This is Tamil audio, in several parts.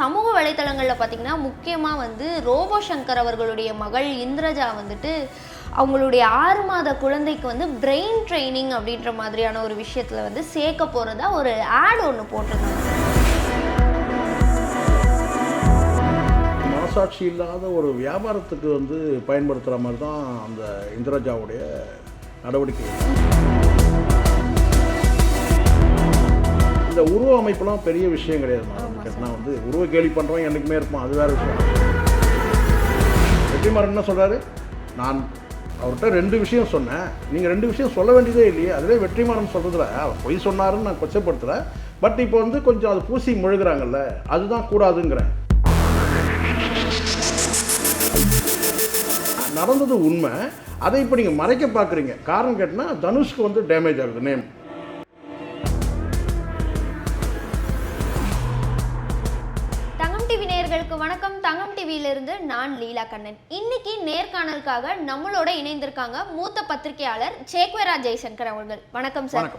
சமூக வலைத்தளங்களில் பார்த்தீங்கன்னா முக்கியமாக வந்து ரோபோ சங்கர் அவர்களுடைய மகள் இந்திரஜா வந்துட்டு அவங்களுடைய ஆறு மாத குழந்தைக்கு வந்து பிரெயின் ட்ரைனிங் அப்படின்ற மாதிரியான ஒரு விஷயத்தில் வந்து சேர்க்க போகிறதா ஒரு ஆட் ஒன்று போட்டிருந்தாங்க மனசாட்சி இல்லாத ஒரு வியாபாரத்துக்கு வந்து பயன்படுத்துகிற மாதிரி தான் அந்த இந்திரஜாவுடைய நடவடிக்கை. இந்த உருவ அமைப்புலாம் பெரிய விஷயம் கிடையாது. நான் வந்து உருவ கேலி பண்ணுறவன் என்றைக்குமே இருப்போம். அது வேறு விஷயம். வெற்றிமாறன் என்ன சொல்கிறாரு நான் அவர்கிட்ட ரெண்டு விஷயம் சொன்னேன். நீங்கள் ரெண்டு விஷயம் சொல்ல வேண்டியதே இல்லையே. அதுவே வெற்றிமாறன் சொல்கிறதுல அவர் பொய் சொன்னாருன்னு நான் கொச்சப்படுத்தல. பட் இப்போ வந்து கொஞ்சம் அது பூசி முழுகிறாங்கல்ல அதுதான் கூடாதுங்கிறேன். நடந்தது உண்மை. அதை இப்போ நீங்கள் மறைக்க பார்க்குறீங்க காரணம் கேட்டால் தனுஷ்க்கு வந்து டேமேஜ் ஆகுது நேம் நான் லீலா கண்ணன். இன்னைக்கு நேர்காணலுக்காக நம்மளோட இணைந்திருக்காங்க மூத்த பத்திரிகையாளர் சேக்வரா ஜெய்சங்கர் அவர்கள். வணக்கம் சார்.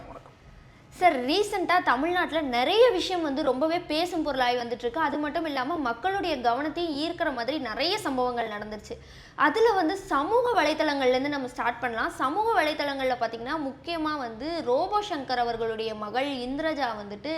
சார் ரீசெண்டாக தமிழ்நாட்டில் நிறைய விஷயம் வந்து ரொம்பவே பேசும் பொருளாகி வந்துட்டு இருக்கு அது மட்டும் இல்லாமல் மக்களுடைய கவனத்தையும் ஈர்க்கிற மாதிரி நிறைய சம்பவங்கள் நடந்துருச்சு. அதில் வந்து சமூக வலைத்தளங்கள்லேருந்து நம்ம ஸ்டார்ட் பண்ணலாம். சமூக வலைத்தளங்களில் பார்த்தீங்கன்னா முக்கியமாக வந்து ரோபோ சங்கர் அவர்களுடைய மகள் இந்திரஜா வந்துட்டு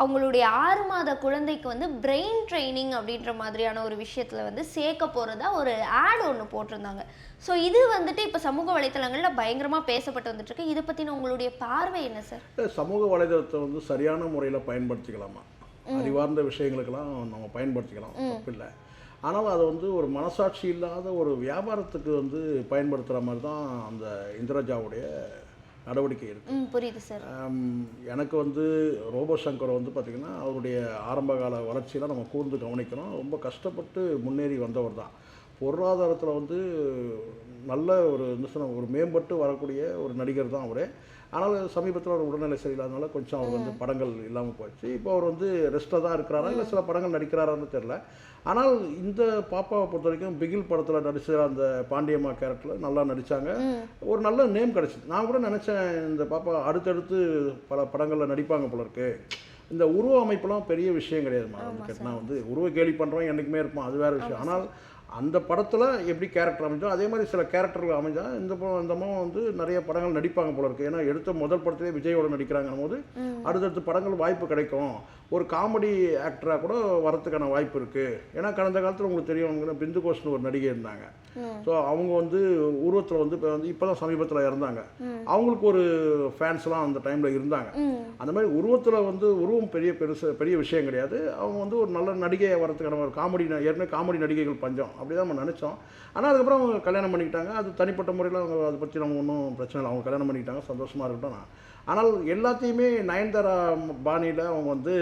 அவங்களுடைய ஆறு மாத குழந்தைக்கு வந்து பிரெயின் ட்ரைனிங் அப்படின்ற மாதிரியான ஒரு விஷயத்தில் வந்து சேர்க்க போகிறதா ஒரு ஆட் ஒன்று போட்டிருந்தாங்க. ஸோ இது வந்துட்டு இப்போ சமூக வலைத்தளங்களில் பயங்கரமாக பேசப்பட்டு வந்துட்டு இருக்கு இதை பற்றின உங்களுடைய பார்வை என்ன சார் சமூக வலைதளத்தை வந்து சரியான முறையில் பயன்படுத்திக்கலாமா? அறிவார்ந்த விஷயங்களுக்கெல்லாம் நம்ம பயன்படுத்திக்கலாம். தப்பில்லை ஆனால் அதை வந்து ஒரு மனசாட்சி இல்லாத ஒரு வியாபாரத்துக்கு வந்து பயன்படுத்துகிற மாதிரி தான் அந்த இந்திரஜாவுடைய நடவடிக்கை இருக்குது புரியுது சார் எனக்கு வந்து ரோபோ சங்கர் வந்து பார்த்திங்கன்னா அவருடைய ஆரம்பகால வளர்ச்சியெல்லாம் நம்ம கூர்ந்து கவனிக்கணும். ரொம்ப கஷ்டப்பட்டு முன்னேறி வந்தவர் தான். பொருளாதாரத்தில் வந்து நல்ல ஒரு என்ன சொல்ல ஒரு மேம்பட்டு வரக்கூடிய ஒரு நடிகர் தான் அவர். ஆனால் சமீபத்தில் ஒரு உடல்நிலை சரியில்லாதனால கொஞ்சம் அவர் வந்து படங்கள் இல்லாமல் போச்சு. இப்போ அவர் வந்து ரெஸ்ட்டில் தான் இருக்கிறாரா? இல்லை சில படங்கள் நடிக்கிறாரான்னு தெரில ஆனால் இந்த பாப்பாவை பொறுத்த வரைக்கும் பிகில் படத்தில் நடிச்ச அந்த பாண்டியம்மா கேரக்டரில் நல்லா நடித்தாங்க ஒரு நல்ல நேம் கிடச்சிது. நான் கூட நினச்சேன் இந்த பாப்பா அடுத்தடுத்து பல படங்களில் நடிப்பாங்க போல இருக்கு. இந்த உருவ அமைப்புலாம் பெரிய விஷயம் கிடையாதுமா கேட்டினா வந்து உருவ கேலி பண்ணுறவன் என்றைக்குமே இருப்பான். அது வேறு விஷயம். ஆனால் அந்த படத்தில் எப்படி கேரக்டர் அமைஞ்சோ அதே மாதிரி சில கேரக்டர்கள் அமைஞ்சா இந்த படம் இந்த அம்மா வந்து நிறைய படங்கள் நடிப்பாங்க போல இருக்கு. ஏன்னா எடுத்த முதல் படத்திலே விஜயோட நடிக்கிறாங்கன்னும் போது அடுத்தடுத்த படங்கள் வாய்ப்பு கிடைக்கும். ஒரு காமெடி ஆக்டராக கூட வரத்துக்கான வாய்ப்பு இருக்குது ஏன்னா கடந்த காலத்தில் உங்களுக்கு தெரியும் பிந்து கோஷ்னு ஒரு நடிகை இருந்தாங்க. ஸோ அவங்க வந்து உருவத்தில் வந்து இப்போ வந்து இப்போ தான் சமீபத்தில் இறந்தாங்க. அவங்களுக்கு ஒரு ஃபேன்ஸ்லாம் அந்த டைமில் இருந்தாங்க. அந்த மாதிரி உருவத்தில் வந்து உருவம் பெரிய பெருசு பெரிய விஷயம் கிடையாது. அவங்க வந்து ஒரு நல்ல நடிகையை வரதுக்கான ஒரு காமெடி ஏற்கனவே காமெடி நடிகைகள் பஞ்சம். அப்படி தான் நம்ம நினச்சோம். ஆனால் அதுக்கப்புறம் அவங்க கல்யாணம் பண்ணிக்கிட்டாங்க. அது தனிப்பட்ட முறையில் அவங்க அதை பற்றி நம்ம ஒன்றும் பிரச்சனை இல்லை. அவங்க கல்யாணம் பண்ணிக்கிட்டாங்க. சந்தோஷமாக இருக்கட்டும். நான் ஆனால் எல்லாத்தையுமே நயன்தாரா பாணியில் அவங்க வந்து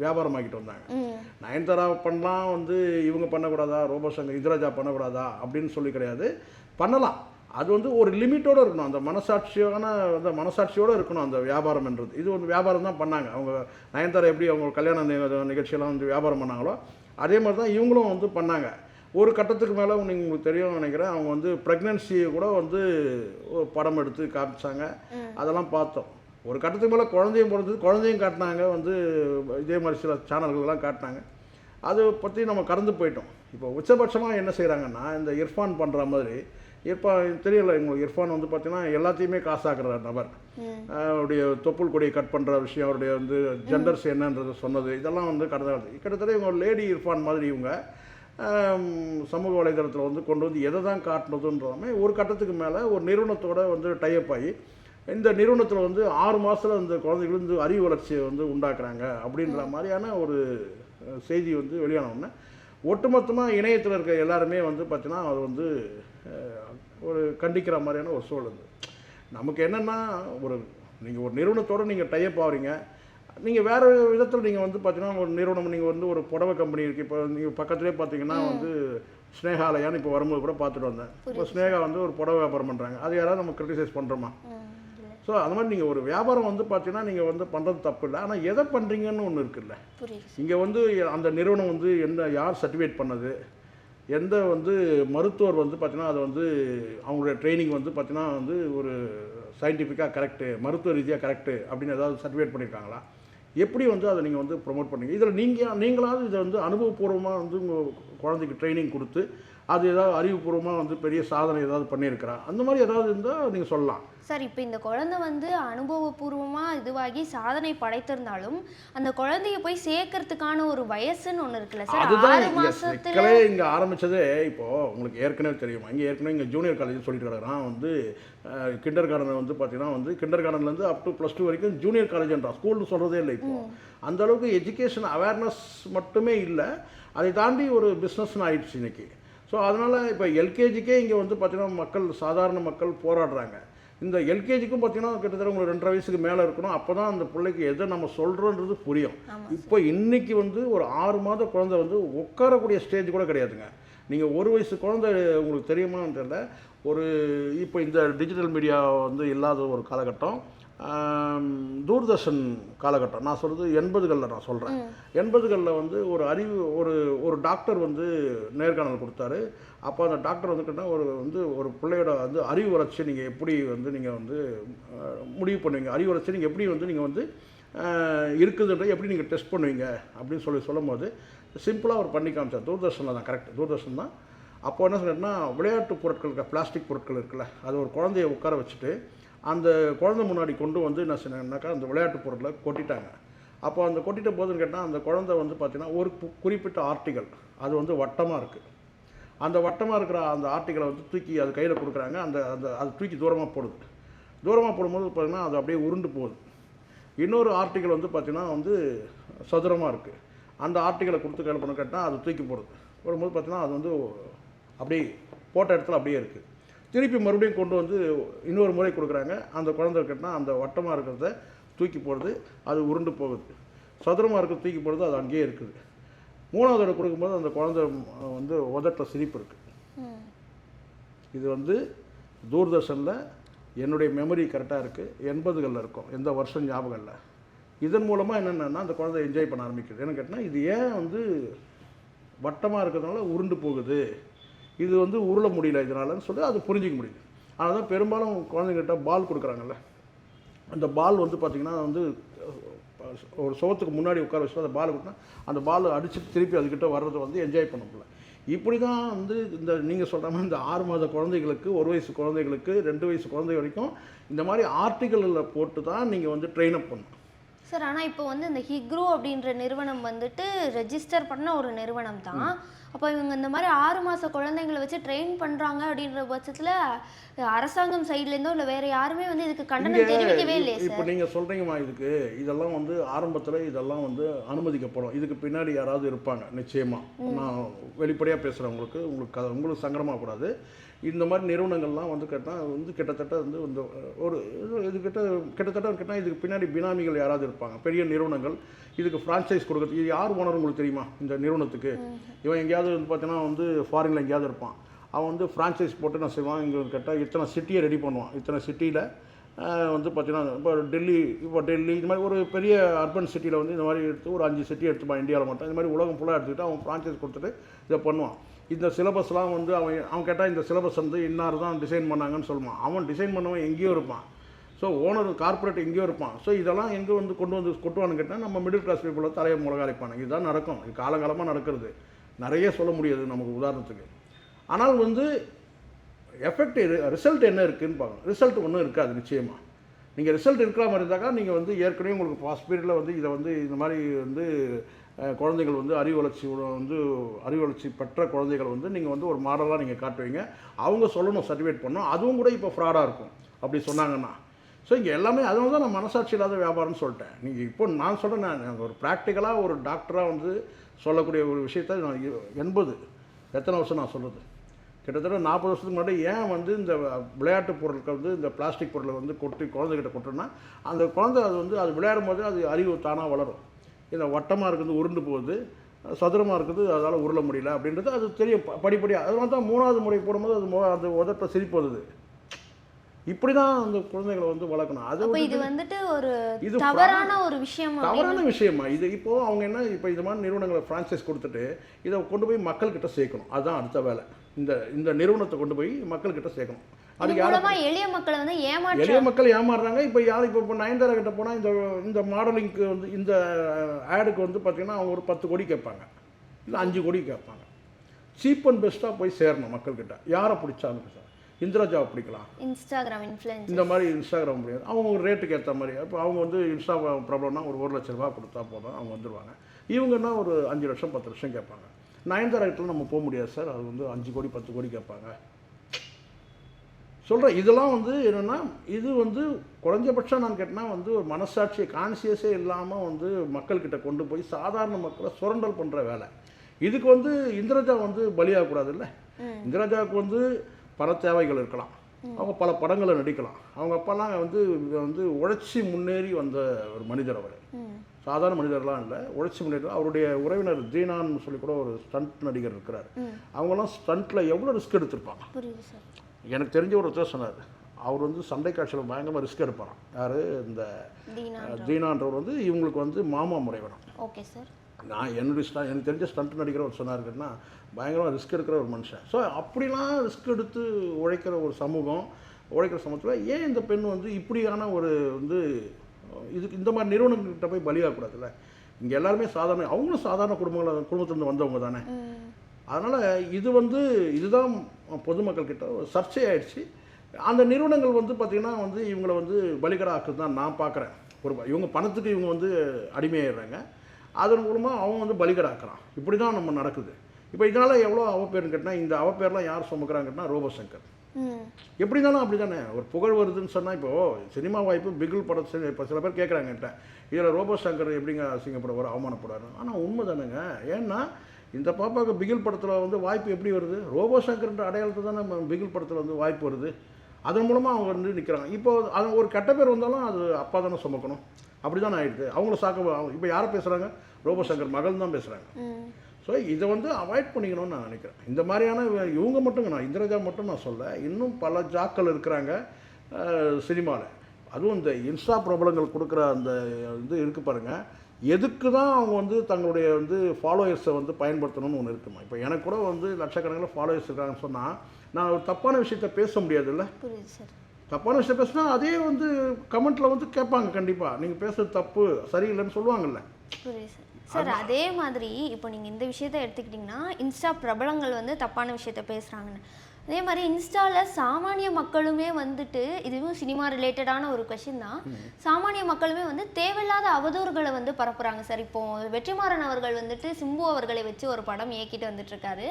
வியாபாரமாக்கிட்டு வந்தாங்க. ம். நயன்தாரா பண்ணலாம் வந்து இவங்க பண்ணக்கூடாதா? ரோபோ சங்கர் இந்திரஜா பண்ணக்கூடாதா? அப்படின்னு சொல்லி கிடையாது. பண்ணலாம். அது வந்து ஒரு லிமிட்டோடு இருக்கணும். அந்த மனசாட்சியான அந்த மனசாட்சியோடு இருக்கணும் அந்த வியாபாரம்ன்றது இது ஒரு வியாபாரம் தான் பண்ணாங்க. அவங்க நயன்தாரா எப்படி அவங்க கல்யாண நிகழ்ச்சியெல்லாம் வந்து வியாபாரம் பண்ணாங்களோ அதே மாதிரி தான் இவங்களும் வந்து பண்ணாங்க. ஒரு கட்டத்துக்கு மேலே உங்களுக்கு தெரியும் நினைக்கிறேன். அவங்க வந்து ப்ரெக்னென்சியை கூட வந்து படம் எடுத்து காமிச்சாங்க. அதெல்லாம் பார்த்தோம். ஒரு கட்டத்துக்கு மேலே குழந்தையும் பிறந்தது குழந்தையும் காட்டினாங்க. வந்து இதே மாதிரி சில சேனல்கள்லாம் காட்டினாங்க. அதை பற்றி நம்ம கடந்து போயிட்டோம். இப்போ உச்சபட்சமாக என்ன செய்கிறாங்கன்னா இந்த இர்ஃபான் பண்ணுற மாதிரி இர்ஃபான் தெரியல எங்களுக்கு இர்ஃபான் வந்து பார்த்தீங்கன்னா எல்லாத்தையுமே காசாக்குற நபர். அவருடைய தொப்புள் கொடியை கட் பண்ணுற விஷயம் அவருடைய வந்து ஜெண்டர்ஸ் என்னன்றது சொன்னது இதெல்லாம் வந்து கடந்த கிட்டத்தட்ட இவங்க லேடி இர்ஃபான் மாதிரி இவங்க. சமூக வலைதளத்தில் வந்து கொண்டு வந்து எதை தான் காட்டினதுன்றதாமே ஒரு கட்டத்துக்கு மேலே ஒரு நிறுவனத்தோட வந்து டைப் ஆகி இந்த நிறுவனத்தில் வந்து ஆறு மாதத்தில் இந்த குழந்தைகள் வந்து அறிவு வளர்ச்சியை வந்து உண்டாக்குறாங்க அப்படின்ற மாதிரியான ஒரு செய்தி வந்து வெளியான உடனே ஒட்டுமொத்தமாக இணையத்தில் இருக்க எல்லாருமே வந்து பார்த்தீங்கன்னா அது வந்து ஒரு கண்டிக்கிற மாதிரியான ஒரு சூழல் நமக்கு என்னென்னா ஒரு நீங்கள் ஒரு நிறுவனத்தோடு நீங்கள் டைப் ஆகிறீங்க நீங்கள் வேறு விதத்தில் நீங்கள் வந்து பார்த்தீங்கன்னா ஒரு நிறுவனம் நீங்கள் வந்து ஒரு புடவை கம்பெனி இருக்குது இப்போ நீங்கள் பக்கத்துலேயே பார்த்தீங்கன்னா வந்து ஸ்னேகாலயான்னு இப்போ வரும்போது கூட பார்த்துட்டு வந்தேன். இப்போ ஸ்னேகா வந்து ஒரு புடவை வியாபாரம் பண்ணுறாங்க அது யாராவது நம்ம கிரிட்டிசைஸ் பண்ணுறோமா ஸோ அந்த மாதிரி நீங்கள் ஒரு வியாபாரம் வந்து பார்த்தீங்கன்னா நீங்கள் வந்து பண்ணுறது தப்பு இல்லை. ஆனால் எதை பண்ணுறீங்கன்னு ஒன்று இருக்குல்ல. இங்கே வந்து அந்த நிறுவனம் வந்து என்ன யார் சர்டிஃபிகேட் பண்ணது? எந்த வந்து மருத்துவர் வந்து பார்த்தீங்கன்னா அதை வந்து அவங்களுடைய ட்ரைனிங் வந்து பார்த்தீங்கன்னா வந்து ஒரு சயின்டிஃபிக்காக கரெக்டு மருத்துவ ரீதியாக கரெக்டு அப்படின்னு ஏதாவது சர்டிஃபிகேட் பண்ணியிருக்காங்களா எப்படி வந்து அதை நீங்கள் வந்து ப்ரொமோட் பண்ணுங்கள் இதில் நீங்கள் நீங்களாவது இதை வந்து அனுபவபூர்வமாக வந்து உங்கள் குழந்தைக்கு ட்ரைனிங் கொடுத்து அது ஏதாவது அறிவுபூர்வமாக வந்து பெரிய சாதனை ஏதாவது பண்ணியிருக்கிறா? அந்த மாதிரி ஏதாவது இருந்தால் நீங்கள் சொல்லலாம். சார் இப்போ இந்த குழந்தை வந்து அனுபவபூர்வமாக இதுவாகி சாதனை படைத்திருந்தாலும் அந்த குழந்தைய போய் சேர்க்கறதுக்கான ஒரு வயசுன்னு ஒன்று இருக்குல்ல சார். அதுதான் ஆறு இங்க மாசத்துல சிக்கலே இங்கே ஆரம்பிச்சதே இப்போ உங்களுக்கு ஏற்கனவே தெரியும். இங்கே ஏற்கனவே இங்கே ஜூனியர் காலேஜ் சொல்லிட்டு கிடக்குறான் வந்து கிண்டர் கார்டனை வந்து பார்த்தீங்கன்னா வந்து கிண்டர் கார்டன்லேருந்து அப் டு ப்ளஸ் டூ வரைக்கும் ஜூனியர் காலேஜ்ன்றான் ஸ்கூல்னு சொல்கிறதே இல்லை இப்போ. அந்த அளவுக்கு எஜுகேஷன் அவேர்னஸ் மட்டுமே இல்லை அதை தாண்டி ஒரு பிஸ்னஸ்னு ஆயிடுச்சு இன்னைக்கு. ஸோ அதனால் இப்போ எல்கேஜிக்கே இங்கே வந்து பார்த்தீங்கன்னா மக்கள் சாதாரண மக்கள் போராடுறாங்க. இந்த எல்கேஜிக்கும் பார்த்தீங்கன்னா கிட்டத்தட்ட உங்களுக்கு ரெண்டரை வயசுக்கு மேலே இருக்கணும். அப்போ தான் அந்த பிள்ளைக்கு எதை நம்ம சொல்கிறோன்றது புரியும். இப்போ இன்னைக்கு வந்து ஒரு ஆறு மாத குழந்தை வந்து உட்காரக்கூடிய ஸ்டேஜ் கூட கிடையாதுங்க. நீங்கள் ஒரு வயசு குழந்தை உங்களுக்கு தெரியுமான்னு தெரியல. ஒரு இப்போ இந்த டிஜிட்டல் மீடியா வந்து இல்லாத ஒரு காலகட்டம். தூர்தர்ஷன் காலகட்டம். நான் சொல்கிறது எண்பதுகளில் நான் சொல்கிறேன் எண்பதுகளில் வந்து ஒரு அறிவு ஒரு ஒரு டாக்டர் வந்து நேர்காணல் கொடுத்தாரு. அப்போ அந்த டாக்டர் வந்து கேட்டால் ஒரு வந்து ஒரு பிள்ளையோட வந்து அறிவு வளர்ச்சி நீங்கள் எப்படி வந்து நீங்கள் வந்து முடிவு பண்ணுவீங்க? அறிவு வளர்ச்சி நீங்கள் எப்படி வந்து நீங்கள் வந்து இருக்குதுன்ற எப்படி நீங்கள் டெஸ்ட் பண்ணுவீங்க? அப்படின்னு சொல்லி சொல்லும்போது சிம்பிளாக அவர் பண்ணி காமிச்சார். தூர்தர்ஷனில் தான் கரெக்ட். தூர்தர்ஷன் தான். அப்போ என்ன சொன்னேன்னா விளையாட்டு பொருட்கள் பிளாஸ்டிக் பொருட்கள் இருக்குல்ல அது ஒரு குழந்தைய உட்கார வச்சுட்டு அந்த குழந்தை முன்னாடி கொண்டு வந்து என்ன சொன்னாக்கா அந்த விளையாட்டு பொருளை கொட்டிட்டாங்க. அப்போ அந்த கொட்டிட்ட போதுன்னு கேட்டால் அந்த குழந்தை வந்து பார்த்தீங்கன்னா ஒரு குறிப்பிட்ட ஆர்டிகல். அது வந்து வட்டமாக இருக்குது அந்த வட்டமாக இருக்கிற அந்த ஆர்டிகளை வந்து தூக்கி அது கையில் கொடுக்குறாங்க. அந்த அந்த அது தூக்கி தூரமாக போடுது. தூரமாக போடும்போது பார்த்தீங்கன்னா அது அப்படியே உருண்டு போகுது. இன்னொரு ஆர்டிகல் வந்து பார்த்தீங்கன்னா வந்து சதுரமாக இருக்குது அந்த ஆர்டிகளை கொடுத்து கையில் பண்ண கேட்டால் அது தூக்கி போடுது. போடும்போது பார்த்தீங்கன்னா அது வந்து அப்படியே போட்ட இடத்துல அப்படியே இருக்குது திருப்பி மறுபடியும் கொண்டு வந்து இன்னொரு முறை கொடுக்குறாங்க. அந்த குழந்தை கேட்டால் அந்த வட்டமாக இருக்கிறத தூக்கி போடுது அது உருண்டு போகுது. சதுரமாக இருக்கிறது தூக்கி போடுறது அது அங்கேயே இருக்குது. மூணாவது தடவை கொடுக்கும்போது அந்த குழந்தை வந்து உதட்ட சிரிப்பு இருக்குது. இது வந்து தூர்தர்ஷனில் என்னுடைய மெமரி கரெக்டாக இருக்குது எண்பதுகளில் இருக்கும் எந்த வருஷம் ஞாபகம் இல்லை. இதன் மூலமாக என்னென்னா அந்த குழந்தை என்ஜாய் பண்ண ஆரம்பிக்குது. என்ன கேட்டால் இது ஏன் வந்து வட்டமாக இருக்கிறதுனால உருண்டு போகுது? இது வந்து உருள முடியல இதனாலன்னு சொல்லி அது புரிஞ்சிக்க முடியுது. அதனால் தான் பெரும்பாலும் குழந்தைங்கிட்ட பால் கொடுக்குறாங்கல்ல. அந்த பால் வந்து பார்த்திங்கன்னா வந்து ஒரு சோத்துக்கு முன்னாடி உட்கார வச்சு அந்த பால் கொடுத்தா அந்த பால் அடிச்சுட்டு திருப்பி அதுக்கிட்ட வர்றதை வந்து என்ஜாய் பண்ண முடியல. இப்படி தான் வந்து இந்த நீங்கள் சொல்கிற மாதிரி இந்த ஆறு மாத குழந்தைகளுக்கு ஒரு வயசு குழந்தைகளுக்கு ரெண்டு வயசு குழந்தை வரைக்கும் இந்த மாதிரி ஆர்டிகளில் போட்டு தான் நீங்கள் வந்து ட்ரெயின் அப் பண்ணணும். சார். ஆனால் இப்போ வந்து இந்த ஹிக்ரூ அப்படின்ற நிறுவனம் வந்துட்டு ரெஜிஸ்டர் பண்ண ஒரு நிறுவனம் தான். அப்போ இவங்க இந்த மாதிரி ஆறு மாத குழந்தைங்களை வச்சு ட்ரெயின் பண்ணுறாங்க அப்படின்ற பட்சத்தில் அரசாங்கம் சைட்லேருந்தோ இல்லை வேற யாருமே வந்து இதுக்கு கண்டனம் தெரிவிக்கவே இல்லையே இப்போ சார். நீங்கள் சொல்கிறீங்கம்மா இதுக்கு இதெல்லாம் வந்து ஆரம்பத்தில் இதெல்லாம் வந்து அனுமதிக்கப்படும். இதுக்கு பின்னாடி யாராவது இருப்பாங்க நிச்சயமாக நான் வெளிப்படையாக பேசுகிறேன் உங்களுக்கு. உங்களுக்கு உங்களுக்கு சங்கடமாகக்கூடாது இந்த மாதிரி நிறுவனங்கள்லாம் வந்து கேட்டால் வந்து கிட்டத்தட்ட வந்து இந்த ஒரு இது- இது கிட்ட கிட்டத்தட்ட கேட்டால் இதுக்கு பின்னாடி பினாமிகள் யாராவது இருப்பாங்க. பெரிய நிறுவனங்கள். இதுக்கு ஃப்ரான்ச்சைஸ் கொடுக்குறது. இது யார் ஓனர் உங்களுக்கு தெரியுமா? இந்த நிறுவனத்துக்கு. இவன் எங்கேயாவது வந்து பார்த்தீங்கன்னா வந்து ஃபாரினில் எங்கேயாவது இருப்பான். அவன் வந்து ஃப்ரான்ச்சைஸ் போட்டு நான் செய்வான்? இங்கே கேட்டால் இத்தனை சிட்டியை ரெடி பண்ணுவான். இத்தனை சிட்டியில் வந்து பார்த்தீங்கன்னா இப்போ டெல்லி இப்போ டெல்லி இது மாதிரி ஒரு பெரிய அர்பன் சிட்டியில் வந்து இந்த மாதிரி எடுத்து ஒரு அஞ்சு சிட்டி எடுத்துப்பான். இந்தியாவில் மட்டும். இந்த மாதிரி உலகம் ஃபுல்லாக எடுத்துக்கிட்டு அவன் ஃப்ரான்ச்சைஸ் கொடுத்துட்டு இதை பண்ணுவான். இந்த சிலபஸ்லாம் வந்து அவன் அவன் கேட்டால் இந்த சிலபஸ் வந்து இன்னார் தான் டிசைன் பண்ணாங்கன்னு சொல்லுவான். அவன் டிசைன் பண்ணவன் எங்கேயோ இருப்பான். ஸோ ஓனர் கார்ப்பரேட் எங்கேயோ இருப்பான். ஸோ இதெல்லாம் எங்கே வந்து கொண்டு வந்து கொட்டுவான்னு கேட்டால் நம்ம மிடில் கிளாஸ் பீப்புளை தலையை முழகாலிப்பானுங்க இதுதான் நடக்கும். இது காலங்காலமாக நடக்கிறது. நிறைய சொல்ல முடியாது நமக்கு உதாரணத்துக்கு. ஆனால் வந்து எஃபெக்ட் ரிசல்ட் என்ன இருக்குதுன்னு பார்க்கணும். ரிசல்ட் ஒன்றும் இருக்காது நிச்சயமாக நீங்கள் ரிசல்ட் இருக்கிற மாதிரி இருந்தாக்கா நீங்கள் வந்து ஏற்கனவே உங்களுக்கு ஃபாஸ்ட் பீரியடில் வந்து இதை வந்து இந்த மாதிரி வந்து குழந்தைகள் வந்து அறிவு வளர்ச்சி வந்து அறிவு வளர்ச்சி பெற்ற குழந்தைகள் வந்து நீங்கள் வந்து ஒரு மாடலாக நீங்கள் காட்டுவீங்க. அவங்க சொல்லணும் சர்டிஃபிகேட் பண்ணணும். அதுவும் கூட இப்போ ஃப்ராடாக இருக்கும். அப்படி சொன்னாங்கன்னா. ஸோ இங்கே எல்லாமே அதனால தான் நான் மனசாட்சி இல்லாத வியாபாரம்னு சொல்லிட்டேன். நீங்கள் இப்போ நான் சொல்கிறேன் நான் ஒரு ப்ராக்டிக்கலாக ஒரு டாக்டராக வந்து சொல்லக்கூடிய ஒரு விஷயத்த நான் எண்பது எத்தனை வருஷம் நான் சொல்கிறது கிட்டத்தட்ட நாற்பது வருஷத்துக்கு முன்னாடி ஏன் வந்து இந்த விளையாட்டு பொருட்கள் வந்து இந்த பிளாஸ்டிக் பொருளை வந்து கொட்டி குழந்தைகிட்ட கொட்டுனா அந்த குழந்தை அது வந்து அது விளையாடும் போது அது அறிவு தானாக வளரும். இந்த வட்டமாக இருக்குது உருண்டு போகுது. சதுரமாக இருக்குது அதால் உருள முடியல அப்படின்றது அது தெரியும் படிப்படியாக அதனால தான் மூணாவது முறை போடும்போது அது அது உதட்ட சிரிப்பு வருது இப்படி தான் அந்த குழந்தைகளை வந்து வளர்க்கணும். அது இது வந்துட்டு ஒரு இது தவறான ஒரு விஷயம் தவறான விஷயமா. இது இப்போ அவங்க என்ன இப்போ இது மாதிரி நிறுவனங்களை ஃப்ரான்ச்சைஸ் கொடுத்துட்டு இதை கொண்டு போய் மக்கள்கிட்ட சேர்க்கணும். அதுதான் அடுத்த வேலை. இந்த இந்த நிறுவனத்தை கொண்டு போய் மக்கள்கிட்ட சேர்க்கணும். எளிய மக்களை வந்து ஏமாற்ற எளிய மக்கள் ஏமாறுறாங்க. இப்போ யார் இப்போ இப்போ நயன்தாரா கிட்ட போனால் இந்த இந்த மாடலிங்க்கு வந்து இந்த ஆடுக்கு வந்து பார்த்தீங்கன்னா அவங்க ஒரு பத்து கோடி கேட்பாங்க. இல்லை அஞ்சு கோடி கேட்பாங்க. சீப் அண்ட் பெஸ்ட்டாக போய் சேரணும் மக்கள்கிட்ட. யாரை பிடிச்சாங்க சார் இந்திரஜாவை பிடிக்கலாம். இன்ஸ்டாகிராம் இன்ஃப்ளூயன்ஸ் இந்த மாதிரி இன்ஸ்டாகிராம் முடியாது அவங்க ஒரு ரேட்டுக்கு ஏற்ற மாதிரி. இப்போ அவங்க வந்து இன்ஸ்டா ப்ராப்ளம்னா ஒரு ஒரு லட்ச ரூபா கொடுத்தா போதும் அவங்க வந்துடுவாங்க இவங்கன்னா ஒரு அஞ்சு லட்சம் பத்து லட்சம் கேட்பாங்க. நயன்தாரா கிட்ட நம்ம போக முடியாது சார். அது வந்து அஞ்சு கோடி பத்து கோடி கேட்பாங்க. சொல்கிறேன் இதெல்லாம் வந்து என்னென்னா இது வந்து குறைஞ்சபட்சம் நான் கேட்டேன்னா வந்து ஒரு மனசாட்சியை கான்சியஸே இல்லாமல் வந்து மக்கள்கிட்ட கொண்டு போய் சாதாரண மக்களை சுரண்டல் பண்ணுற வேலை. இதுக்கு வந்து இந்திரஜா வந்து பலியாகக்கூடாதுல்ல? இந்திரஜாவுக்கு வந்து பல தேவைகள் இருக்கலாம் அவங்க பல படங்களை நடிக்கலாம். அவங்க அப்பாலாம் வந்து வந்து உழைச்சி முன்னேறி வந்த ஒரு மனிதர் அவர். சாதாரண மனிதர்லாம் இல்லை. உழைச்சி முன்னேறி அவருடைய உறவினர் தீனான்னு சொல்லி கூட ஒரு ஸ்டண்ட் நடிகர் இருக்கிறார். அவங்கெல்லாம் ஸ்டண்ட்டில் எவ்வளோ ரிஸ்க் எடுத்திருப்பாங்க? எனக்கு தெரிஞ்ச ஒரு ஒருத்தர் சொன்னார். அவர் வந்து சண்டை காட்சியில் பயங்கரமாக ரிஸ்க் எடுப்பாராம். யார்? இந்த தீனா தீனான்றவர் வந்து இவங்களுக்கு வந்து மாமா முறைவனம் ஓகே சார். நான் என்னுடைய ஸ்ட எனக்கு தெரிஞ்ச ஸ்டண்ட் நடிக்கிற ஒரு சொன்னாருன்னா பயங்கரமாக ரிஸ்க் எடுக்கிற ஒரு மனுஷன். ஸோ அப்படிலாம் ரிஸ்க் எடுத்து உழைக்கிற ஒரு சமூகம் உழைக்கிற சமூகத்தில் ஏன் இந்த பெண் வந்து இப்படியான ஒரு வந்து இதுக்கு இந்த மாதிரி நிறுவனங்கள்கிட்ட போய் பலியாகக்கூடாதுல்ல? இங்கே எல்லாருமே சாதாரண அவங்களும் சாதாரண குடும்பங்கள குடும்பத்துலேருந்து வந்தவங்க தானே. அதனால் இது வந்து இதுதான் பொதுமக்கள் கிட்ட ஒரு சர்ச்சை ஆயிடுச்சு அந்த நிறுவனங்கள் வந்து பார்த்திங்கன்னா வந்து இவங்களை வந்து பலிகடாக்குது தான் நான் பார்க்குறேன் ஒரு இவங்க பணத்துக்கு இவங்க வந்து அடிமையாயிடுறாங்க. அதன் மூலமாக அவங்க வந்து பலிகடாக்குறான். இப்படி தான் நம்ம நடக்குது. இப்போ இதனால் எவ்வளோ அவப்பேருன்னு கேட்டால் இந்த அவப்பேர்லாம் யார் சுமக்கிறாங்கன்னா ரோபோசங்கர். எப்படி தானே அப்படி தானே ஒரு புகழ் வருதுன்னு சொன்னால் இப்போது சினிமா வாய்ப்பு பிகில் படத்தில் இப்போ சில பேர் கேட்குறாங்க என்கிட்ட. இதில் ரோபோ சங்கர் எப்படிங்க அசிங்கப்படுவார் அவமானப்படுவார்? ஆனால் உண்மை தானேங்க ஏன்னா இந்த பாப்பாவுக்கு பிகில் படத்தில் வந்து வாய்ப்பு எப்படி வருது? ரோபோ சங்கர்ன்ற அடையாளத்தை தானே நம்ம பிகில் படத்தில் வந்து வாய்ப்பு வருது. அதன் மூலமாக அவங்க வந்து நிற்கிறாங்க இப்போ அது ஒரு கெட்ட பேர் வந்தாலும் அது அப்பா தானே சுமக்கணும். அப்படி தானே ஆயிடுது. அவங்கள சாக்க இப்போ யாரை பேசுகிறாங்க ரோபோ சங்கர் மகள் தான் பேசுகிறாங்க ஸோ இதை வந்து அவாய்ட் பண்ணிக்கணும்னு நான் நினைக்கிறேன். இந்த மாதிரியான இவங்க மட்டும் நான் இந்திரஜா மட்டும் நான் சொல்ல இன்னும் பல ஜாக்கள் இருக்கிறாங்க சினிமாவில் அதுவும் இந்த இன்ஸ்டா பிரபலங்கள் கொடுக்குற அந்த இது இருக்கு பாருங்க. எதுக்கு தான் அவங்க வந்து தங்களுடைய வந்து ஃபாலோயர்ஸை வந்து பயன்படுத்தணும்னு ஒன்று இருக்குமா? இப்போ எனக்கு கூட வந்து லட்சக்கணக்கில் ஃபாலோயர்ஸ் இருக்காங்கன்னு சொன்னால் நான் ஒரு தப்பான விஷயத்த பேச முடியாதுல்ல? தப்பான விஷயம் பேசினா அதே வந்து கமெண்ட்டில் வந்து கேட்பாங்க கண்டிப்பாக நீங்கள் பேசுறது தப்பு சரியில்லைன்னு சொல்லுவாங்கல்ல. சார். அதே மாதிரி இப்போ நீங்கள் இந்த விஷயத்த எடுத்துக்கிட்டிங்கன்னா இன்ஸ்டா பிரபலங்கள் வந்து தப்பான விஷயத்த பேசுகிறாங்கன்னு அதே மாதிரி இன்ஸ்டாவில் சாமானிய மக்களுமே வந்துட்டு இதுவும் சினிமா ரிலேட்டடான ஒரு கொஷின் தான். சாமானிய மக்களுமே வந்து தேவையில்லாத அவதூறுகளை வந்து பரப்புகிறாங்க சார். இப்போ வெற்றிமாறன் அவர்கள் வந்துட்டு சிம்பு அவர்களை வச்சு ஒரு படம் இயக்கிட்டு வந்துட்டு இருக்காரு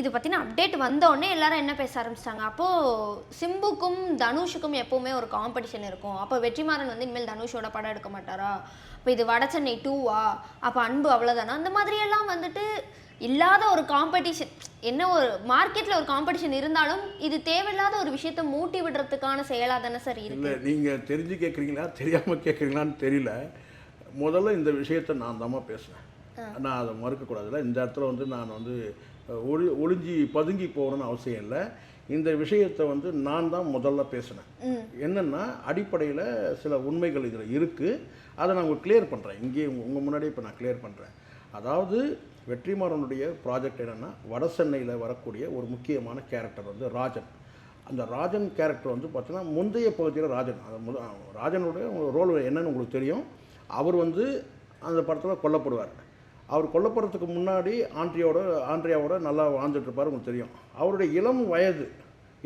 இது பற்றின அப்டேட் வந்த உடனே எல்லாரும் என்ன பேச ஆரம்பிச்சிட்டாங்க? அப்போது சிம்புக்கும் தனுஷுக்கும் எப்போவுமே ஒரு காம்படிஷன் இருக்கும். அப்போ வெற்றிமாறன் வந்து இனிமேல் தனுஷோட படம் எடுக்க மாட்டாரா? இப்போ இது வடசென்னை டூவா அப்போ அன்பு அவ்வளோதானா அந்த மாதிரியெல்லாம் வந்துட்டு இல்லாத ஒரு காம்படிஷன் என்ன ஒரு மார்க்கெட்டில் ஒரு காம்படிஷன் இருந்தாலும் இது தேவையில்லாத ஒரு விஷயத்தை மூட்டி விடுறதுக்கான செயலாக தானே சார் இல்லை நீங்கள் தெரிஞ்சு கேட்குறீங்களா தெரியாமல் கேட்குறீங்களான்னு தெரியல. முதல்ல இந்த விஷயத்தை நான் தாம்மா பேசுனேன் நான் அதை மறுக்கக்கூடாதுல்ல. இந்த இடத்துல வந்து நான் வந்து ஒளி ஒளிஞ்சி பதுங்கி போகணும்னு அவசியம் இல்லை. இந்த விஷயத்தை வந்து நான் தான் முதல்ல பேசினேன். என்னென்னா அடிப்படையில் சில உண்மைகள் இதில் இருக்குது அதை நான் உங்களுக்கு கிளியர் பண்ணுறேன் இங்கேயே உங்கள் முன்னாடியே இப்போ நான் கிளியர் பண்ணுறேன் அதாவது வெற்றிமாறனுடைய ப்ராஜெக்ட் என்னென்னா வடசென்னையில் வரக்கூடிய ஒரு முக்கியமான கேரக்டர் வந்து ராஜன். அந்த ராஜன் கேரக்டர் வந்து பார்த்தீங்கன்னா முந்தைய பகுதியில் ராஜன். அது முத ராஜனுடைய ரோல் என்னன்னு உங்களுக்கு தெரியும். அவர் வந்து அந்த படத்தில் கொல்லப்படுவார். அவர் கொல்லப்படுறதுக்கு முன்னாடி ஆண்ட்ரியாவோட ஆண்ட்ரியாவோட நல்லா வாழ்ந்துட்டுருப்பார் உங்களுக்கு தெரியும். அவருடைய இளம் வயது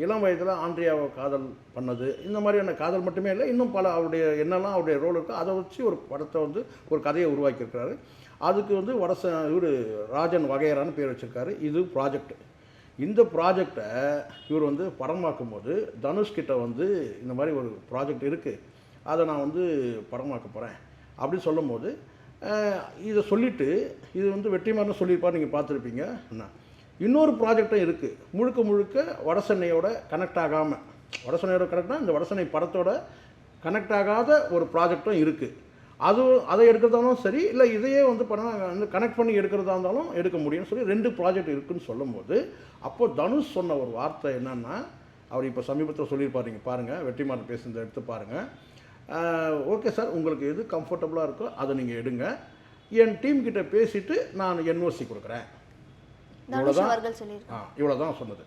இளம் வயதில் ஆண்ட்ரியாவை காதல் பண்ணது. இந்த மாதிரியான காதல் மட்டுமே இல்லை இன்னும் பல அவருடைய என்னெல்லாம் அவருடைய ரோல் இருக்கோ அதை வச்சு ஒரு படத்தை வந்து ஒரு கதையை உருவாக்கியிருக்கிறாரு. அதுக்கு வந்து வடச இவர் ராஜன் வகையரான்னு பேர் வச்சுருக்காரு. இது ப்ராஜெக்ட் இந்த ப்ராஜெக்டை இவர் வந்து படமாக்கும் போது தனுஷ் கிட்ட வந்து இந்த மாதிரி ஒரு ப்ராஜெக்ட் இருக்குது அதை நான் வந்து படமாக்க போகிறேன் அப்படின்னு சொல்லும்போது இதை சொல்லிவிட்டு இது வந்து வெற்றிமாறன் சொல்லியிருப்பார் நீங்கள் பார்த்துருப்பீங்க. என்ன? இன்னொரு ப்ராஜெக்டும் இருக்குது முழுக்க முழுக்க வடசென்னையோட கனெக்ட் ஆகாமல் வடசென்னையோட கனெக்ட்னா இந்த வடசென்னை படத்தோட கனெக்ட் ஆகாத ஒரு ப்ராஜெக்டும் இருக்குது அது அதை எடுக்கிறதாலும் சரி இல்லை இதையே வந்து பண்ண வந்து கனெக்ட் பண்ணி எடுக்கிறதா இருந்தாலும் எடுக்க முடியும்னு சொல்லி ரெண்டு ப்ராஜெக்ட் இருக்குன்னு சொல்லும்போது அப்போ தனுஷ் சொன்ன ஒரு வார்த்தை என்னன்னா அவர் இப்போ சமீபத்தில் சொல்லியிருப்பார் நீங்கள் பாருங்கள் வெற்றிமாறன் பேசுனதை எடுத்து பாருங்கள் ஓகே சார் உங்களுக்கு எது கம்ஃபர்டபுளாக இருக்கோ அதை நீங்கள் எடுங்க. என் டீம் கிட்ட பேசிட்டு நான் என்ஓசி கொடுக்குறேன். சொல்லியிருக்காங்க. ஆ இவ்வளோ தான் சொன்னது.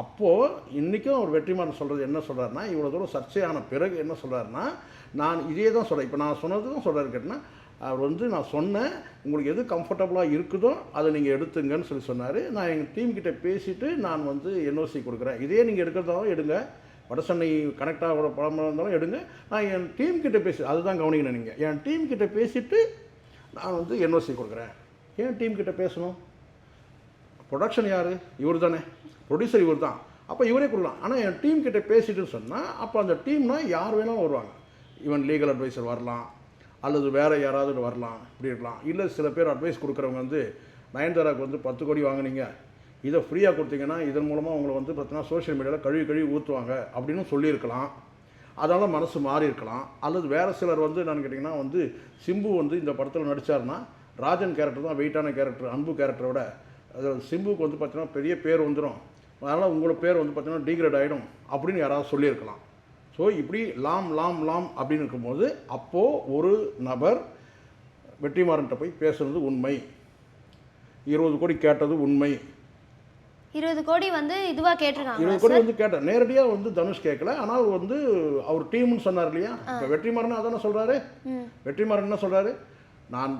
அப்போது இன்றைக்கும் அவர் வெற்றிமாறன் சொல்கிறது என்ன சொல்கிறாருன்னா இவ்வளோ தூரம் சர்ச்சையான பிறகு என்ன சொல்கிறாருன்னா நான் இதே தான் சொல்கிறேன் இப்போ நான் சொன்னதுக்கும் சொல்கிறாரு கேட்டினா அவர் வந்து நான் சொன்னேன் உங்களுக்கு எது கம்ஃபர்டபுளாக இருக்குதோ அதை நீங்கள் எடுத்துங்கன்னு சொல்லி சொன்னார். நான் எங்கள் டீம் கிட்டே பேசிவிட்டு நான் வந்து என்ஓசி கொடுக்குறேன். இதே நீங்கள் எடுக்கிறதாலும் எடுங்க. வடசென்னை கனெக்ட் ஆகிற படமாக இருந்தாலும் எடுங்க. நான் என் டீம் கிட்டே பேசி அதுதான் கவனிக்கணும் நீங்கள் என் டீம் கிட்டே பேசிவிட்டு நான் வந்து என்ஓசி கொடுக்குறேன். ஏன் டீம்கிட்ட பேசணும்? ப்ரொடக்ஷன் யார்? இவர் தானே ப்ரொடியூசர் இவர் தான் அப்போ இவரே கொடுக்கலாம். ஆனால் என் டீம் கிட்டே பேசிட்டுன்னு சொன்னால் அப்போ அந்த டீம்னால் யார் வேணாலும் வருவாங்க. ஈவன் லீகல் அட்வைசர் வரலாம். அல்லது வேறு யாராவது வரலாம். இப்படி இருக்கலாம். இல்லை சில பேர் அட்வைஸ் கொடுக்குறவங்க வந்து நயன்தாராவுக்கு வந்து பத்து கோடி வாங்குனீங்க. இதை ஃப்ரீயாக கொடுத்தீங்கன்னா இதன் மூலமாக உங்களை வந்து பார்த்தீங்கன்னா சோஷியல் மீடியாவில் கழுவி கழுவி ஊற்றுவாங்க அப்படின்னு சொல்லியிருக்கலாம். அதனால் மனசு மாறி இருக்கலாம். அல்லது வேறு சிலர் வந்து என்னன்னு கேட்டிங்கன்னா வந்து சிம்பு வந்து இந்த படத்தில் நடித்தார்னா ராஜன் கேரக்டர் தான் வெயிட்டான கேரக்டர் அன்பு கேரக்டரோட அது சிம்புக்கு வந்து பார்த்தீங்கன்னா பெரிய பேர் வந்துடும். அதனால் உங்களோட பேர் வந்து பார்த்தீங்கன்னா டீக்ரேட் ஆகிடும் அப்படின்னு யாராவது சொல்லியிருக்கலாம். ஸோ இப்படி லாம் லாம் லாம் அப்படின்னு இருக்கும்போது அப்போது ஒரு நபர் வெற்றிமாறன்ட்ட போய் பேசுறது உண்மை. இருபது கோடி கேட்டது உண்மை. இருபது கோடி வந்து இதுவா கேட்டிருக்காங்க இருபது கோடி வந்து கேட்டேன். நேரடியாக வந்து தனுஷ் கேட்கல ஆனால் வந்து அவர் டீம்னு சொன்னார் இல்லையா? இப்போ வெற்றிமாறன் அதானே சொல்கிறாரு வெற்றிமாறன் என்ன சொல்கிறாரு நான்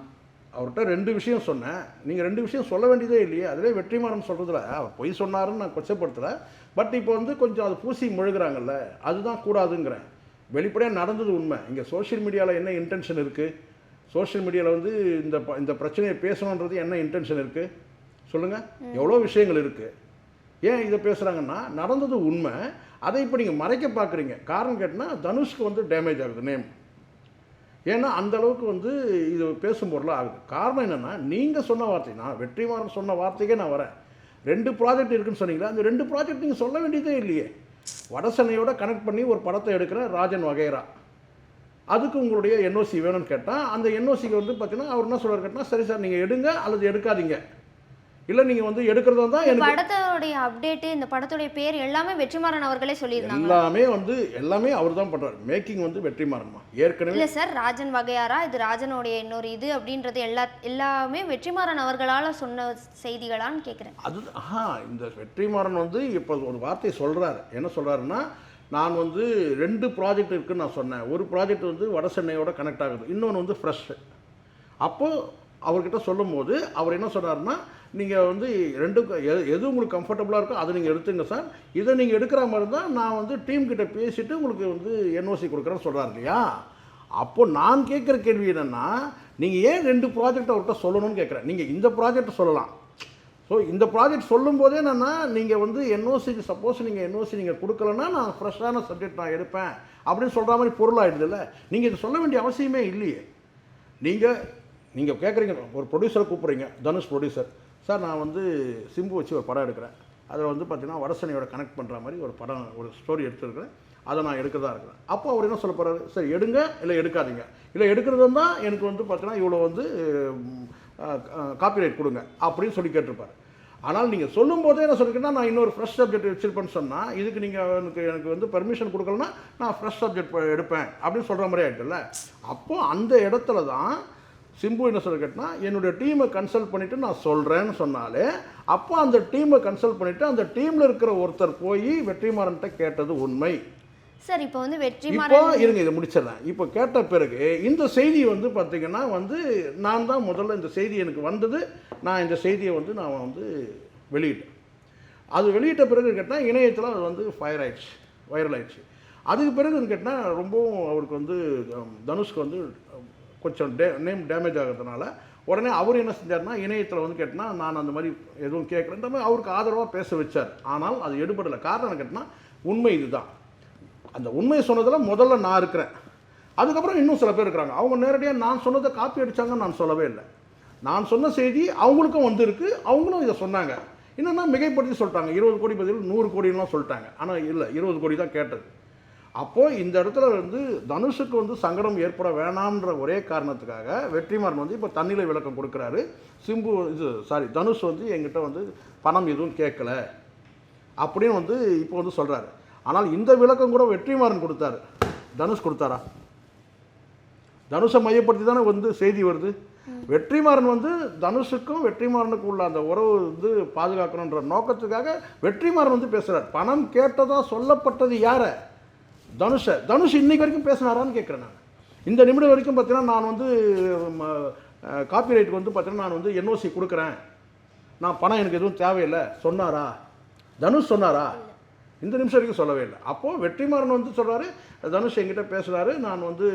அவர்கிட்ட ரெண்டு விஷயம் சொன்னேன். நீங்கள் ரெண்டு விஷயம் சொல்ல வேண்டியதே இல்லையே. அதிலே வெற்றிமாறன் சொல்கிறதுல அவர் பொய் சொன்னாருன்னு நான் கொச்சப்படுத்தலை. பட் இப்போ வந்து கொஞ்சம் அது பூசி முழுகிறாங்கல்ல அதுதான் கூடாதுங்கிறேன். வெளிப்படையாக நடந்தது உண்மை. இங்கே சோஷியல் மீடியாவில் என்ன இன்டென்ஷன் இருக்குது சோஷியல் மீடியாவில் வந்து இந்த ப- இந்த பிரச்சனையை பேசணுன்றது என்ன இன்டென்ஷன் இருக்குது சொல்லுங்கள் எவ்வளோ விஷயங்கள் இருக்குது ஏன் இதை பேசுகிறாங்கன்னா நடந்தது உண்மை. அதை இப்போ நீங்கள் மறைக்க பார்க்குறீங்க காரணம் கேட்டினா தனுஷ்க்கு வந்து டேமேஜ் ஆகுது நேம் ஏன்னா அந்த அளவுக்கு வந்து இது பேசும் பொருளாக ஆகுது. காரணம் என்னென்னா நீங்கள் சொன்ன வார்த்தை நான் வெற்றிமாறன் சொன்ன வார்த்தைக்கே நான் வரேன். ரெண்டு ப்ராஜெக்ட் இருக்குன்னு சொன்னீங்களா? அந்த ரெண்டு ப்ராஜெக்ட் நீங்கள் சொல்ல வேண்டியதே இல்லையே. வடசென்னையோட கனெக்ட் பண்ணி ஒரு படத்தை எடுக்கிற ராஜன் வகைரா. அதுக்கு உங்களுடைய என்ஓசி வேணும்னு கேட்டால் அந்த என்ஓசிக்கு வந்து பார்த்தீங்கன்னா அவர் என்ன சொல்கிறார் கேட்டால் சரி சார் நீங்கள் எடுங்க அல்லது எடுக்காதீங்க. இல்லை நீங்கள் வந்து எடுக்கிறதா தான் எனக்கு படத்தோடைய அப்டேட் இந்த படத்துடைய பேர் எல்லாமே வெற்றிமாறன் அவர்களே சொல்லியிருந்தாங்க எல்லாமே வந்து எல்லாமே அவர் தான் பண்ணுறாரு மேக்கிங் வந்து வெற்றிமாறன்மா. ஏற்கனவே இல்ல சார் ராஜன் வகையாரா? இது ராஜனுடைய இன்னொரு இது அப்படின்றது எல்லா எல்லாமே வெற்றிமாறன் அவர்களால சொன்ன செய்திகளான்னு கேக்குறேன். அது ஆஹா இந்த வெற்றிமாறன் வந்து இப்போ ஒரு வார்த்தையை சொல்கிறாரு என்ன சொல்கிறாருன்னா நான் வந்து ரெண்டு ப்ராஜெக்ட் இருக்குன்னு நான் சொன்னேன். ஒரு ப்ராஜெக்ட் வந்து வட சென்னையோட கனெக்ட் ஆகுது. இன்னொன்று வந்து ஃப்ரெஷ் அப்போது அவர்கிட்ட சொல்லும்போது அவர் என்ன சொன்னாருன்னா நீங்கள் வந்து ரெண்டுக்கும் எது உங்களுக்கு கம்ஃபர்டபுளாக இருக்கோ அதை நீங்கள் எடுத்துங்க சார். இதை நீங்கள் எடுக்கிற மாதிரி தான் நான் வந்து டீம் கிட்ட பேசிவிட்டு உங்களுக்கு வந்து என்ஓசி கொடுக்குறேன்னு சொல்கிறார் இல்லையா? அப்போது நான் கேட்குற கேள்வி என்னென்னா நீங்கள் ஏன் ரெண்டு ப்ராஜெக்ட் அவர்கிட்ட சொல்லணும்னு கேட்குறேன் நீங்கள் இந்த ப்ராஜெக்ட் சொல்லலாம். ஸோ இந்த ப்ராஜெக்ட் சொல்லும்போதே என்னென்னா நீங்கள் வந்து என்ஓசிக்கு சப்போஸ் நீங்கள் என்ஓசி நீங்கள் கொடுக்கலன்னா நான் ஃப்ரெஷ்ஷான சப்ஜெக்ட் நான் எடுப்பேன் அப்படின்னு சொல்கிற மாதிரி பொருள் இல்லை நீங்கள் இதை சொல்ல வேண்டிய அவசியமே இல்லையே. நீங்கள் நீங்கள் கேட்குறீங்க ஒரு ப்ரொடியூசரை கூப்பிட்றீங்க தனுஷ் ப்ரொடியூசர் சார் நான் வந்து சிம்பு வச்சு ஒரு படம் எடுக்கிறேன். அதில் வந்து பார்த்தீங்கன்னா வடசனையோட கனெக்ட் பண்ணுற மாதிரி ஒரு படம் ஒரு ஸ்டோரி எடுத்துருக்கிறேன். அதை நான் எடுக்கிறதா இருக்கிறேன். அப்போ அவர் என்ன சொல்ல போகிறாரு சரி எடுங்க இல்லை எடுக்காதீங்க. இல்லை எடுக்கிறது தான் எனக்கு வந்து பார்த்தீங்கன்னா இவ்வளோ வந்து காப்பிரைட் கொடுங்க அப்படின்னு சொல்லி கேட்டிருப்பார். ஆனால் நீங்கள் சொல்லும்போதே என்ன சொல்லிருக்கேன்னா நான் இன்னொரு ஃப்ரெஷ் சப்ஜெக்ட் வச்சுருப்பேன்னு சொன்னால் இதுக்கு நீங்கள் எனக்கு எனக்கு வந்து பெர்மிஷன் கொடுக்கலன்னா நான் ஃப்ரெஷ் சப்ஜெக்ட் எடுப்பேன் அப்படின்னு சொல்கிற மாதிரி ஆகிட்டுல்ல அப்போது அந்த இடத்துல தான் சிம்பு என்ன சொல்ல கேட்டினா என்னுடைய டீமை கன்சல்ட் பண்ணிவிட்டு நான் சொல்கிறேன்னு சொன்னாலே அப்போ அந்த டீமை கன்சல்ட் பண்ணிவிட்டு அந்த டீமில் இருக்கிற ஒருத்தர் போய் வெற்றிமாறன்ட்ட கேட்டது உண்மை. சார் இப்போ வந்து இப்போ வெற்றிமாறன் இருங்க இதை முடிச்சிடுறேன். இப்போ கேட்ட பிறகு இந்த செய்தி வந்து பார்த்தீங்கன்னா வந்து நான் தான் முதல்ல இந்த செய்தி எனக்கு வந்தது. நான் இந்த செய்தியை வந்து நான் வந்து வெளியிட்டேன். அது வெளியிட்ட பிறகு கேட்டால் இணையத்தில் அது வந்து ஃபயர் ஆயிடுச்சு வைரல் ஆயிடுச்சு. அதுக்கு பிறகு கேட்டால் ரொம்பவும் அவருக்கு வந்து தனுஷ்க்கு வந்து கொஞ்சம் டே நேம் டேமேஜ் ஆகிறதுனால உடனே அவர் என்ன செஞ்சார்னா இணையத்தில் வந்து கேட்டால் நான் அந்த மாதிரி எதுவும் கேட்குறேன்ற மாதிரி அவருக்கு ஆதரவாக பேச வச்சார். ஆனால் அது எடுபடலை. காரணம் கேட்டால் உண்மை இதுதான். அந்த உண்மையை சொன்னதில் முதல்ல நான் இருக்கிறேன். அதுக்கப்புறம் இன்னும் சில பேர் இருக்கிறாங்க. அவங்க நேரடியாக நான் சொன்னதை காப்பி அடித்தாங்கன்னு நான் சொல்லவே இல்லை. நான் சொன்ன செய்தி அவங்களுக்கும் வந்திருக்கு. அவங்களும் இதை சொன்னாங்க. என்னென்னா மிகைப்படுத்தி சொல்லிட்டாங்க. இருபது கோடி பதில் நூறு கோடின்லாம் சொல்லிட்டாங்க. ஆனால் இல்லை இருபது கோடி தான் கேட்டது. அப்போது இந்த இடத்துல வந்து தனுஷுக்கு வந்து சங்கடம் ஏற்பட வேணாம்ன்ற ஒரே காரணத்துக்காக வெற்றிமாறன் வந்து இப்போ தண்ணியில் விளக்கம் கொடுக்குறாரு. சிம்பு இது சாரி தனுஷ் வந்து எங்கிட்ட வந்து பணம் எதுவும் கேட்கல அப்படின்னு வந்து இப்போ வந்து சொல்கிறாரு ஆனால் இந்த விளக்கம் கூட வெற்றிமாறன் கொடுத்தாரு. தனுஷ் கொடுத்தாரா? தனுஷை மையப்படுத்தி தானே வந்து செய்தி வருது. வெற்றிமாறன் வந்து தனுஷுக்கும் வெற்றிமாறனுக்கும் உள்ள அந்த உறவு வந்து பாதுகாக்கணுன்ற நோக்கத்துக்காக வெற்றிமாறன் வந்து பேசுகிறார் பணம் கேட்டதாக சொல்லப்பட்டது யாரை? தனுஷை தனுஷ் இன்னைக்கு வரைக்கும் பேசினாரான்னு கேட்குறேன் நான். இந்த நிமிடம் வரைக்கும் பார்த்தீங்கன்னா நான் வந்து காப்பிரைட்டுக்கு வந்து பார்த்தீங்கன்னா நான் வந்து என்ஓசி கொடுக்குறேன். நான் பணம் எனக்கு எதுவும் தேவையில்லை. சொன்னாரா? தனுஷ் சொன்னாரா? இந்த நிமிஷம் வரைக்கும் சொல்லவே இல்லை. அப்போது வெற்றிமாறன் வந்து சொல்கிறாரு தனுஷ் என்கிட்ட பேசுகிறாரு நான் வந்து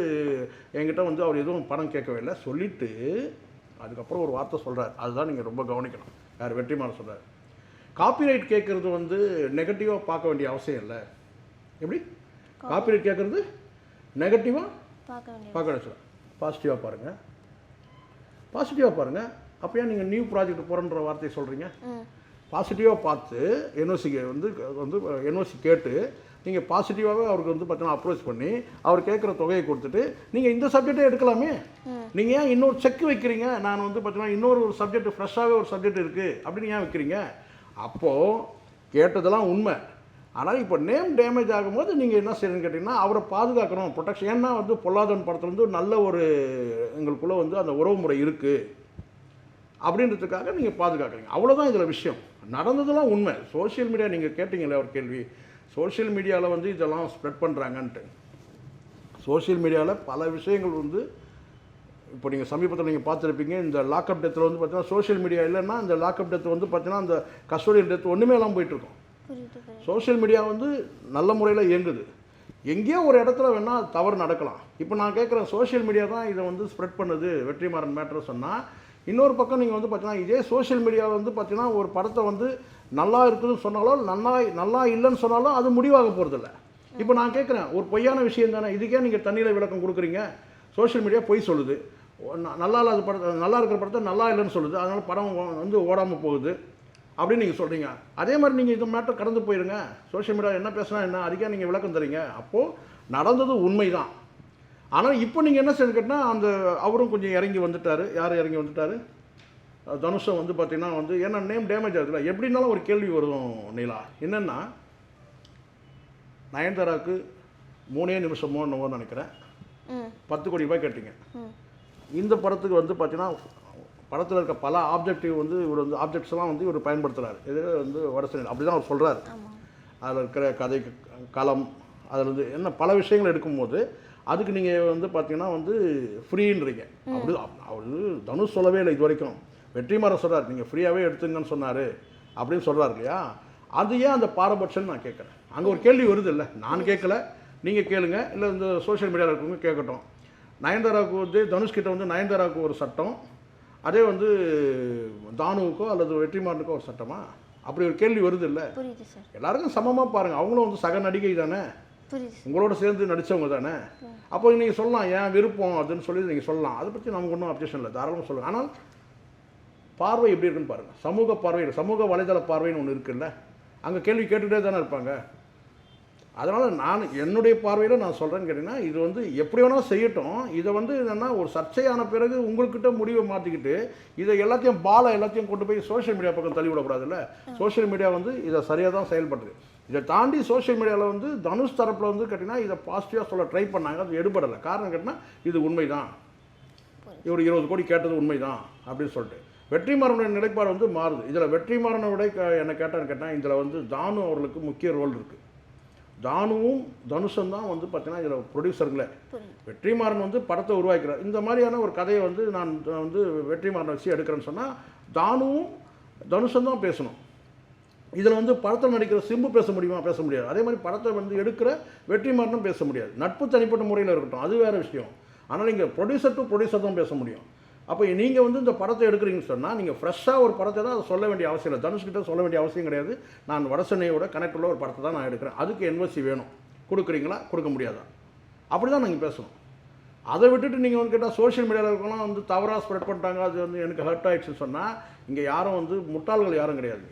என்கிட்ட வந்து அவர் எதுவும் பணம் கேட்கவே இல்லை. சொல்லிவிட்டு அதுக்கப்புறம் ஒரு வார்த்தை சொல்கிறார் அதுதான் நீங்கள் ரொம்ப கவனிக்கணும். யார்? வெற்றிமாறன் சொல்கிறார் காப்பிரைட் கேட்குறது வந்து நெகட்டிவாக பார்க்க வேண்டிய அவசியம் இல்லை. எப்படி? காப்பிரைட் கேட்குறது நெகட்டிவாக பார்க்க வேண்டிய பாசிட்டிவாக பாருங்கள் பாசிட்டிவாக பாருங்கள் அப்போ ஏன் நீங்கள் நியூ ப்ராஜெக்ட் போகிறன்ற வார்த்தையை சொல்கிறீங்க பாசிட்டிவாக பார்த்து என்ஓசிக்கு வந்து வந்து என்ஓசி கேட்டு நீங்கள் பாசிட்டிவாகவே அவருக்கு வந்து பார்த்தீங்கன்னா அப்ரோச் பண்ணி அவர் கேட்குற தொகையை கொடுத்துட்டு நீங்கள் இந்த சப்ஜெக்டே எடுக்கலாமே? நீங்கள் ஏன் இன்னொரு செக் வைக்கிறீங்க? நான் வந்து பார்த்தீங்கன்னா இன்னொரு ஒரு சப்ஜெக்ட் ஃப்ரெஷ்ஷாகவே ஒரு சப்ஜெக்ட் இருக்குது அப்படின்னு ஏன் வைக்கிறீங்க? அப்போது கேட்டதெல்லாம் உண்மை. ஆனால் இப்போ நேம் டேமேஜ் ஆகும்போது நீங்கள் என்ன செய்யணும்னு கேட்டிங்கன்னா அவரை பாதுகாக்கணும் ப்ரொடெக்ஷன் ஏன்னா வந்து பொல்லாதன் படத்துலேருந்து நல்ல ஒரு எங்களுக்குள்ளே வந்து அந்த உறவு முறை இருக்குது அப்படின்றதுக்காக நீங்கள் பாதுகாக்கிறீங்க. அவ்வளோதான் இதில் விஷயம். நடந்ததெல்லாம் உண்மை. சோஷியல் மீடியா நீங்கள் கேட்டிங்களே ஒரு கேள்வி. சோஷியல் மீடியாவில் வந்து இதெல்லாம் ஸ்ப்ரெட் பண்ணுறாங்கன்ட்டு சோஷியல் மீடியாவில் பல விஷயங்கள் வந்து இப்போ நீங்கள் சமீபத்தில் நீங்கள் பார்த்துருப்பீங்க இந்த லாக்அப் டெத்தில் வந்து பார்த்தீங்கன்னா சோஷியல் மீடியா இல்லைன்னா இந்த லாக்அப் டெத் வந்து பார்த்தீங்கன்னா அந்த கஸ்டோடியல் டெத் ஒன்றுமே எல்லாம் போயிட்டுருக்கோம் சோஷியல் மீடியா வந்து நல்ல முறையில் இயங்குது. எங்கேயோ ஒரு இடத்துல வேணால் தவறு நடக்கலாம். இப்போ நான் கேட்குறேன் சோஷியல் மீடியா தான் இதை வந்து ஸ்ப்ரெட் பண்ணுது வெற்றிமாறன் மேட்ரு சொன்னால் இன்னொரு பக்கம் நீங்கள் வந்து பார்த்தீங்கன்னா இதே சோஷியல் மீடியா வந்து பார்த்தீங்கன்னா ஒரு படத்தை வந்து நல்லா இருக்குதுன்னு சொன்னாலும் நல்லா நல்லா இல்லைன்னு சொன்னாலும் அது முடிவாக போகிறதில்ல இப்போ நான் கேட்குறேன் ஒரு பொய்யான விஷயம் தானே இதுக்கே நீங்கள் தண்ணியில் விளக்கம் கொடுக்குறீங்க. சோஷியல் மீடியா பொய் சொல்லுது. ந- நல்லா இல்லாத படத்தை நல்லா இருக்கிற படத்தை நல்லா இல்லைன்னு சொல்லுது. அதனால் படம் ஓ- வந்து ஓடாமல் போகுது. அப்படின்னு நீங்கள் சொல்கிறீங்க அதே மாதிரி நீங்கள் இது மேட்டர் கடந்து போயிருங்க. சோஷியல் மீடியா என்ன பேசுனா என்ன? அதுக்கே நீங்கள் விளக்கம் தரீங்க. அப்போது நடந்தது உண்மைதான். ஆனால் இப்போ நீங்கள் என்ன கேட்டால் அந்த அவரும் கொஞ்சம் இறங்கி வந்துட்டார். யார் இறங்கி வந்துட்டார்? தனுஷம் வந்து பார்த்தீங்கன்னா வந்து ஏன்னா நேம் டேமேஜ் ஆகுதுல எப்படின்னாலும் ஒரு கேள்வி வரும் நீலா. என்னென்னா நயன்தாராவுக்கு மூணே நிமிஷமோ என்னவோ நினைக்கிறேன். பத்து கோடி ரூபாய் கேட்டீங்க. இந்த படத்துக்கு வந்து பார்த்தீங்கன்னா படத்தில் இருக்க பல ஆப்ஜெக்டிவ் வந்து இவர் வந்து ஆப்ஜெக்ட்ஸ்லாம் வந்து இவர் பயன்படுத்துகிறார் இது வந்து வடசென்னை அப்படி தான் அவர் சொல்கிறாரு அதில் இருக்கிற கதை களம் அதில் இருந்து என்ன பல விஷயங்கள் எடுக்கும்போது அதுக்கு நீங்கள் வந்து பார்த்தீங்கன்னா வந்து ஃப்ரீன்றீங்க அப்படி அவர் தனுஷ் சொல்லவே இல்லை இது வரைக்கும் வெற்றிமாறன் சொல்கிறார் நீங்கள் ஃப்ரீயாகவே எடுத்துங்கன்னு சொன்னார் அப்படின்னு சொல்கிறார் இல்லையா? அது ஏன் அந்த பாரபட்சம் நான் கேட்குறேன். அங்கே ஒரு கேள்வி வருது இல்லை. நான் கேட்கல. நீங்கள் கேளுங்க. இல்லை இந்த சோஷியல் மீடியாவில் இருக்கவங்க கேட்கட்டும். நயன்தாராவுக்கு வந்து தனுஷ்கிட்ட வந்து நயன்தாராவுக்கு ஒரு சட்டம். அதே வந்து தானுவுக்கோ அல்லது வெற்றிமாறனுக்கோ ஒரு சட்டமா? அப்படி ஒரு கேள்வி வருது இல்லை எல்லாருக்கும் சமமாக பாருங்கள் அவங்களும் வந்து சக நடிகை தானே? உங்களோட சேர்ந்து நடித்தவங்க தானே? அப்போ நீங்கள் சொல்லலாம் ஏன் விருப்பம்? அதுன்னு சொல்லி நீங்கள் சொல்லலாம். அதை பற்றி நமக்கு ஒன்றும் அப்ஜெக்ஷன் இல்லை. தாராளமாக சொல்லுங்கள் ஆனால் பார்வை எப்படி இருக்குன்னு பாருங்கள் சமூக பார்வை சமூக வலைதள பார்வைன்னு ஒன்று இருக்குல்ல. அங்கே கேள்வி கேட்டுகிட்டே தானே இருப்பாங்க. அதனால் நான் என்னுடைய பார்வையில் நான் சொல்கிறேன்னு கேட்டிங்கன்னா இது வந்து எப்படி வேணாலும் செய்யட்டும். இதை வந்து என்னென்னா ஒரு சர்ச்சையான பிறகு உங்கள்கிட்ட முடிவை மாற்றிக்கிட்டு இதை எல்லாத்தையும் பாலை எல்லாத்தையும் கொண்டு போய் சோஷியல் மீடியா பக்கம் தள்ளி விடக்கூடாதுல்ல சோஷியல் மீடியா வந்து இதை சரியாக தான் செயல்படுது. இதை தாண்டி சோஷியல் மீடியாவில் வந்து தனுஷ் தரப்பில் வந்து கேட்டிங்கன்னா இதை பாசிட்டிவாக சொல்ல ட்ரை பண்ணாங்க. அது எடுபடலை. காரணம் கேட்டிங்கன்னா இது உண்மைதான். இவர் இருபது கோடி கேட்டது உண்மைதான் அப்படின்னு சொல்லிட்டு. வெற்றிமாறனுடைய நிலைப்பாடு வந்து மாறுது. இதில் வெற்றிமாறனை விட என்ன கேட்டான்னு கேட்டால் இதில் வந்து தானு அவர்களுக்கு முக்கிய ரோல் இருக்குது தானுவும் தனுஷும் தான் வந்து பார்த்தீங்கன்னா இதில் ப்ரொடியூசருங்களே வெற்றிமாறன் வந்து படத்தை உருவாக்கிறார். இந்த மாதிரியான ஒரு கதையை வந்து நான் வந்து வெற்றிமாறனை வச்சு எடுக்கிறேன்னு சொன்னால் தானுவும் தனுஷும் தான் பேசணும். இதில் வந்து படத்தில் நடிக்கிற சிம்பு பேச முடியுமா பேச முடியாது. அதே மாதிரி படத்தை வந்து எடுக்கிற வெற்றிமாறனும் பேச முடியாது. நட்பு தனிப்பட்ட முறையில் இருக்கட்டும் அது வேறு விஷயம். ஆனால் நீங்கள் ப்ரொடியூசர் டு ப்ரொடியூசர் தான் பேச முடியும். அப்போ நீங்கள் வந்து இந்த படத்தை எடுக்கிறீங்கன்னு சொன்னால் நீங்கள் ஃப்ரெஷ்ஷாக ஒரு படத்தை தான் அதை சொல்ல வேண்டிய அவசியம் இல்லை. தனுஷ்கிட்ட சொல்ல வேண்டிய அவசியம் கிடையாது. நான் வடசென்னையோட கனெக்ட் உள்ள ஒரு படத்தை தான் நான் எடுக்கிறேன். அதுக்கு என்வசி வேணும். கொடுக்குறீங்களா? கொடுக்க முடியாதா? அப்படி தான் நாங்கள் பேசணும் அதை விட்டுட்டு நீங்கள் வந்து கேட்டால் சோஷியல் மீடியாவில் இருக்கலாம் வந்து தவறாக ஸ்ப்ரெட் பண்ணிட்டாங்க. அது வந்து எனக்கு ஹர்ட் ஆகிடுச்சுன்னு சொன்னால் இங்கே யாரும் வந்து முட்டாள்கள் யாரும் கிடையாது.